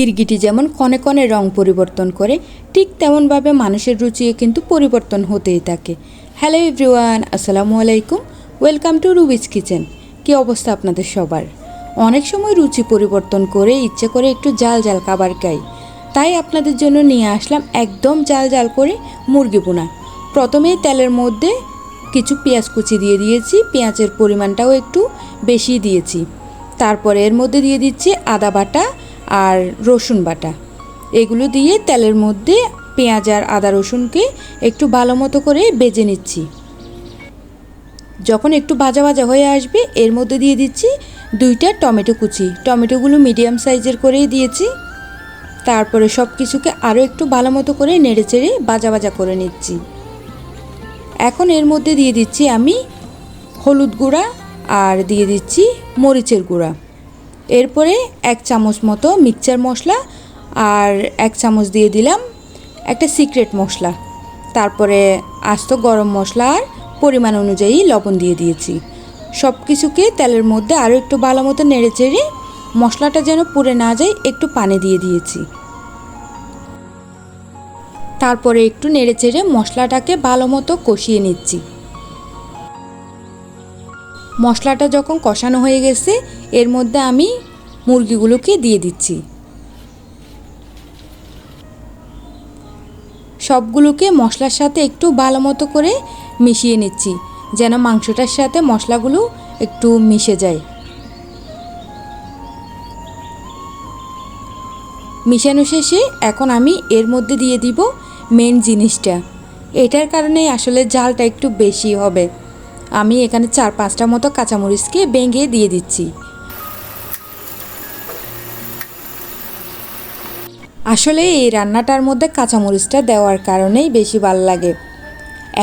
গিরগিটি যেমন কনে কনে রং পরিবর্তন করে, ঠিক তেমনভাবে মানুষের রুচিও কিন্তু পরিবর্তন হতেই থাকে। হ্যালো এভরিওয়ান আসসালামু আলাইকুম। ওয়েলকাম টু রুবিজ কিচেন কী অবস্থা আপনাদের সবার? অনেক সময় রুচি পরিবর্তন করে ইচ্ছে করে একটু জাল জাল খাবার খাই। তাই আপনাদের জন্য নিয়ে আসলাম একদম জাল জাল করে মুরগি বোনা প্রথমেই তেলের মধ্যে কিছু পেঁয়াজ কুচি দিয়ে দিয়েছি, পেঁয়াজের পরিমাণটাও একটু বেশি দিয়েছি। তারপরে এর মধ্যে দিয়ে দিচ্ছি আদা বাটা আর রসুন বাটা। এগুলো দিয়ে তেলের মধ্যে পেঁয়াজ আর আদা রসুনকে একটু ভালো মতো করে বেজে নিচ্ছি। যখন একটু ভাজা ভাজা হয়ে আসবে, এর মধ্যে দিয়ে দিচ্ছি দুইটা টমেটো কুচি। টমেটোগুলো মিডিয়াম সাইজের করেই দিয়েছি। তারপরে সব কিছুকে আরও একটু ভালো মতো করে নেড়ে চেড়ে ভাজা ভাজা করে নিচ্ছি। এখন এর মধ্যে দিয়ে দিচ্ছি আমি হলুদ গুঁড়া আর দিয়ে দিচ্ছি মরিচের গুঁড়া। এরপরে এক চামচ মতো মিক্সচার মশলা আর এক চামচ দিয়ে দিলাম একটা সিক্রেট মশলা। তারপরে আস্ত গরম মশলা আর পরিমাণ অনুযায়ী লবণ দিয়ে দিয়েছি। সব কিছুকে তেলের মধ্যে আরও একটু ভালো মতো নেড়ে চেড়ে মশলাটা যেন পুড়ে না যায় একটু পানি দিয়ে দিয়েছি। তারপরে একটু নেড়ে চেড়ে মশলাটাকে ভালো মতো কষিয়ে নিচ্ছি। মশলাটা যখন কষানো হয়ে গেছে, এর মধ্যে আমি মুরগিগুলোকে দিয়ে দিচ্ছি। সবগুলোকে মশলার সাথে একটু ভালো মতো করে মিশিয়ে নিচ্ছি, যেন মাংসটার সাথে মশলাগুলো একটু মিশে যায়। মিশানো শেষে এখন আমি এর মধ্যে দিয়ে দিব মেন জিনিসটা। এটার কারণে আসলে জালটা একটু বেশি হবে। আমি এখানে চার পাঁচটা মতো কাঁচামরিচকে বেঙ্গে দিয়ে দিচ্ছি। আসলে এই রান্নাটার মধ্যে কাঁচামরিচটা দেওয়ার কারণেই বেশি ভালো লাগে।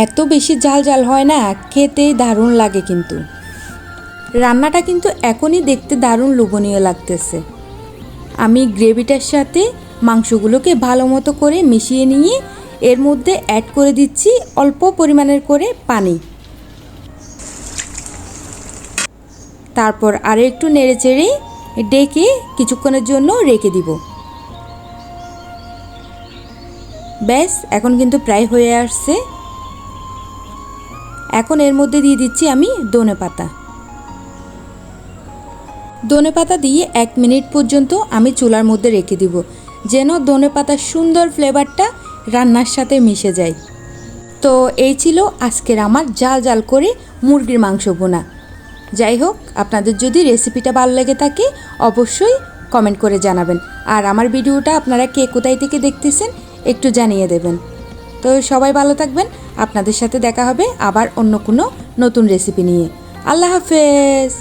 এত বেশি জাল জাল হয় না, খেতেই দারুণ লাগে কিন্তু। রান্নাটা কিন্তু এখনই দেখতে দারুণ লোভনীয় লাগতেছে। আমি গ্রেভিটার সাথে মাংসগুলোকে ভালো মতো করে মিশিয়ে নিয়ে এর মধ্যে অ্যাড করে দিচ্ছি অল্প পরিমাণের করে পানি। তারপর আরও একটু নেড়ে চেড়ে ডেকে কিছুক্ষণের জন্য রেখে দিব। ব্যাস, এখন কিন্তু প্রায় হয়ে আসছে। এখন এর মধ্যে দিয়ে দিচ্ছি আমি দনে পাতা। দনে পাতা দিয়ে এক মিনিট পর্যন্ত আমি চুলার মধ্যে রেখে দিব, যেন দনে পাতার সুন্দর ফ্লেভারটা রান্নার সাথে মিশে যায়। তো এই ছিল আজকের আমার জাল জাল করে মুরগির মাংস বোনা যাই হোক, আপনাদের যদি রেসিপিটা ভালো লেগে থাকে, অবশ্যই কমেন্ট করে জানাবেন। আর আমার ভিডিওটা আপনারা কে কোথায় থেকে দেখতেছেন একটু জানিয়ে দেবেন। তো সবাই ভালো থাকবেন। আপনাদের সাথে দেখা হবে আবার অন্য কোনো নতুন রেসিপি নিয়ে। আল্লাহ হাফেজ!